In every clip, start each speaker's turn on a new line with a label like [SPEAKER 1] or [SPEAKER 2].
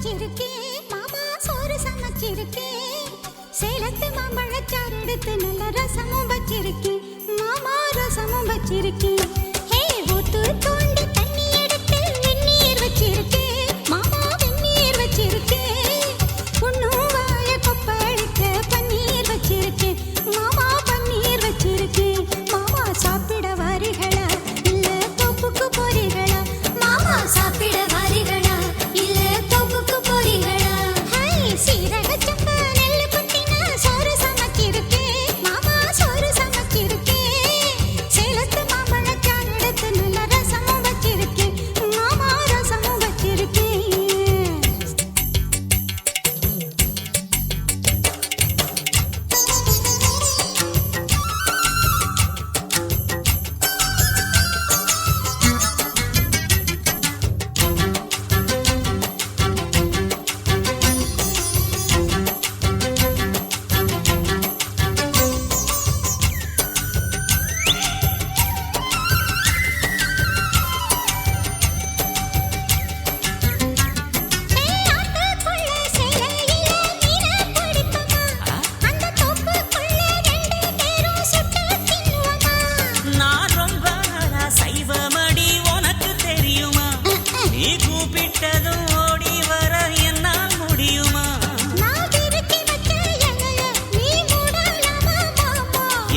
[SPEAKER 1] சமைச்சிருக்கேன் மாமா சோறு சமைச்சிருக்கேன் சேலத்து மாம்பழச்சாறு எடுத்து நல்ல ரசம்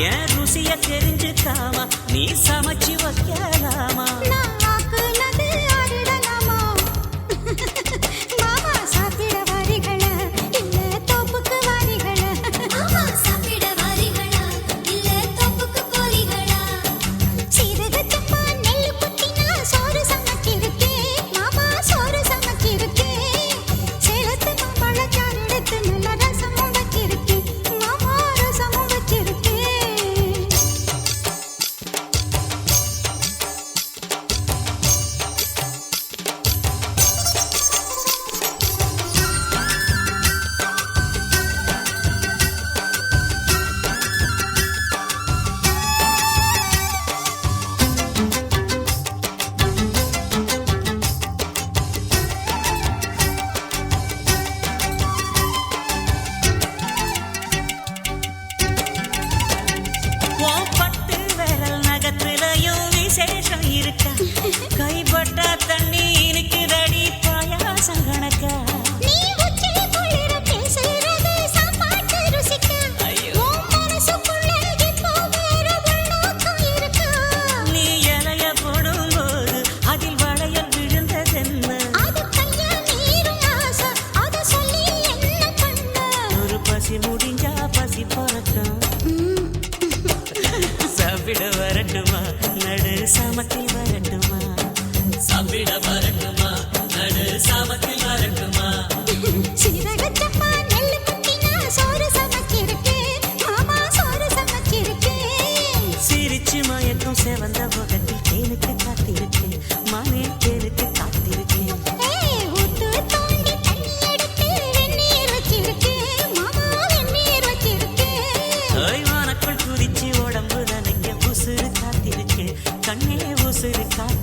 [SPEAKER 2] என் ருசிய தெரிஞ்சுக்காம? நீ சமைச்சு வைக்கலாமா? walk சாப்பிட வரட்டுமா? நடு சாமத்தில் வரட்டுமா? சாப்பிட வரட்டுமா? நடு சாமத்தில் வரட்டுமா?
[SPEAKER 1] சீரகத்தப்பா மாமா சோறு சமைச்சிருக்கு
[SPEAKER 2] சிரிச்சு மயக்கம் சேவந்த முகத்தில். கண்ணே உசுறு காற்று